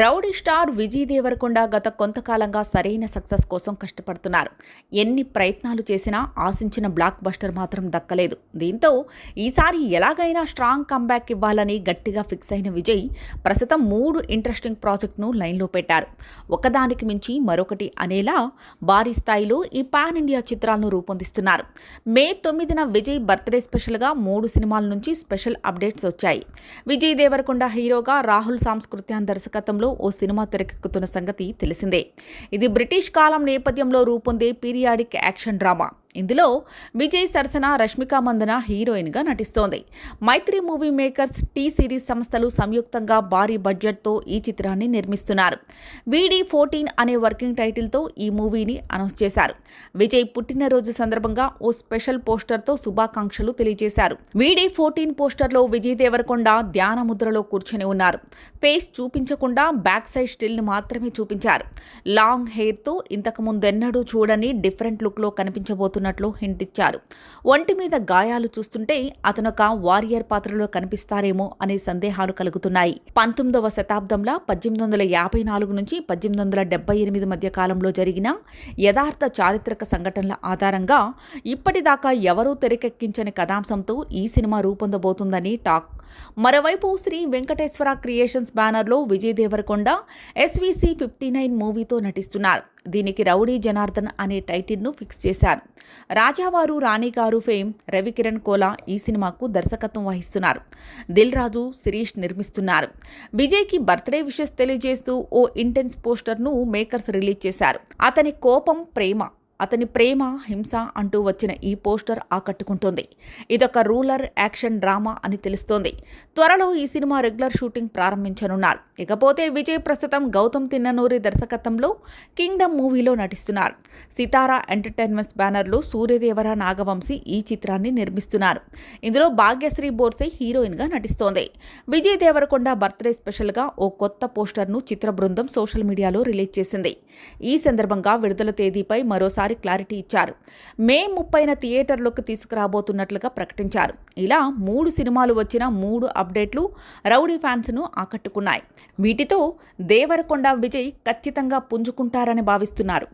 Rowdy star Vijay Devarakonda గత కొంతకాలంగా సరైన సక్సెస్ కోసం కష్టపడుతున్నారు. ఎన్ని ప్రయత్నాలు చేసినా ఆశించిన బ్లాక్ బస్టర్ మాత్రం దక్కలేదు. దీంతో ఈసారి ఎలాగైనా స్ట్రాంగ్ కంబ్యాక్ ఇవ్వాలని గట్టిగా ఫిక్స్ అయిన విజయ్ ప్రస్తుతం మూడు ఇంట్రెస్టింగ్ ప్రాజెక్ట్ను లైన్లో పెట్టారు. ఒకదానికి మించి మరొకటి అనేలా భారీ స్థాయిలో ఈ పాన్ ఇండియా చిత్రాలను రూపొందిస్తున్నారు. మే తొమ్మిదిన విజయ్ బర్త్డే స్పెషల్గా మూడు సినిమాల నుంచి స్పెషల్ అప్డేట్స్ వచ్చాయి. విజయ్ దేవరకొండ హీరోగా రాహుల్ సాంస్కృత్యాన్ దర్శకత్వంలో ఓ సినిమా తెరకెక్కుతున్న సంగతి తెలిసిందే. ఇది బ్రిటిష్ కాలం నేపథ్యంలో రూపొందే పీరియాడిక్ యాక్షన్ డ్రామా. ఇందులో విజయ్ సరసన రష్మిక మందన హీరోయిన్గా నటిస్తోంది. Mythri movie makers T series సంస్థలు సంయుక్తంగా భారీ బడ్జెట్తో ఈ చిత్రాన్ని నిర్మిస్తున్నారు. వీడి ఫోర్టీన్ అనే వర్కింగ్ టైటిల్తో ఈ మూవీని అనౌన్స్ చేశారు. విజయ్ పుట్టినరోజు సందర్భంగా ఓ స్పెషల్ పోస్టర్తో శుభాకాంక్షలు తెలియజేశారు. వీడి ఫోర్టీన్ పోస్టర్లో విజయ్ దేవరకొండ ధ్యాన ముద్రలో కూర్చొని ఉన్నారు. ఫేస్ చూపించకుండా బ్యాక్ సైడ్ స్టిల్ని మాత్రమే చూపించారు. లాంగ్ హెయిర్తో ఇంతకు ముందెన్నడూ చూడని డిఫరెంట్ లుక్లో కనిపించబోతున్నారు హింట్ ఇచ్చారు ఒంటి మీద గాయాలు చూస్తుంటే అతనొక వారియర్ పాత్రలో కనిపిస్తారేమో అనే సందేహాలు కలుగుతున్నాయి. పంతొమ్మిదవ శతాబ్దంలో పద్దెనిమిది వందల యాభై నాలుగు నుంచి పద్దెనిమిది వందల డెబ్బై ఎనిమిది మధ్య కాలంలో జరిగిన యథార్థ చారిత్రక సంఘటనల ఆధారంగా ఇప్పటిదాకా ఎవరూ తెరకెక్కించని కథాంశంతో ఈ సినిమా రూపొందబోతుందని టాక్. మరోవైపు శ్రీ వెంకటేశ్వర క్రియేషన్స్ బ్యానర్లో Vijay Deverakonda SVC fifty nine మూవీతో నటిస్తున్నారు. దీనికి రౌడీ జనార్దన్ అనే టైటిల్ను ఫిక్స్ చేశారు. రాజావారు రాణిగారు ఫేమ్ రవికిరణ్ కోలా ఈ సినిమాకు దర్శకత్వం వహిస్తున్నారు. దిల్ రాజు శిరీష్ నిర్మిస్తున్నారు. విజయ్కి బర్త్డే విషెస్ తెలియజేస్తూ ఓ ఇంటెన్స్ పోస్టర్ను మేకర్స్ రిలీజ్ చేశారు. అతని కోపం ప్రేమ అతని ప్రేమ హింస అంటూ వచ్చిన ఈ పోస్టర్ ఆకట్టుకుంటోంది. ఇదొక రూలర్ యాక్షన్ డ్రామా అని తెలుస్తోంది. త్వరలో ఈ సినిమా రెగ్యులర్ షూటింగ్ ప్రారంభించనున్నారు. ఇకపోతే విజయ్ ప్రస్తుతం గౌతమ్ తిన్ననూరి దర్శకత్వంలో కింగ్డమ్ మూవీలో నటిస్తున్నారు. సితారా ఎంటర్టైన్మెంట్స్ బ్యానర్లో సూర్యదేవర నాగవంశీ ఈ చిత్రాన్ని నిర్మిస్తున్నారు. ఇందులో భాగ్యశ్రీ బోర్సే హీరోయిన్గా నటిస్తోంది. విజయ్ దేవరకొండ బర్త్డే స్పెషల్గా ఓ కొత్త పోస్టర్ను చిత్ర బృందం సోషల్ మీడియాలో రిలీజ్ చేసింది. ఈ సందర్భంగా విడుదల తేదీపై మరోసారి మరోసారి క్లారిటీ ఇచ్చారు. మే ముప్పైన థియేటర్లోకి తీసుకురాబోతున్నట్లుగా ప్రకటించారు. ఇలా మూడు సినిమాలు వచ్చిన మూడు అప్డేట్లు రౌడీ ఫ్యాన్స్ను ఆకట్టుకున్నాయి. వీటితో దేవరకొండ విజయ్ ఖచ్చితంగా పుంజుకుంటారని భావిస్తున్నారు.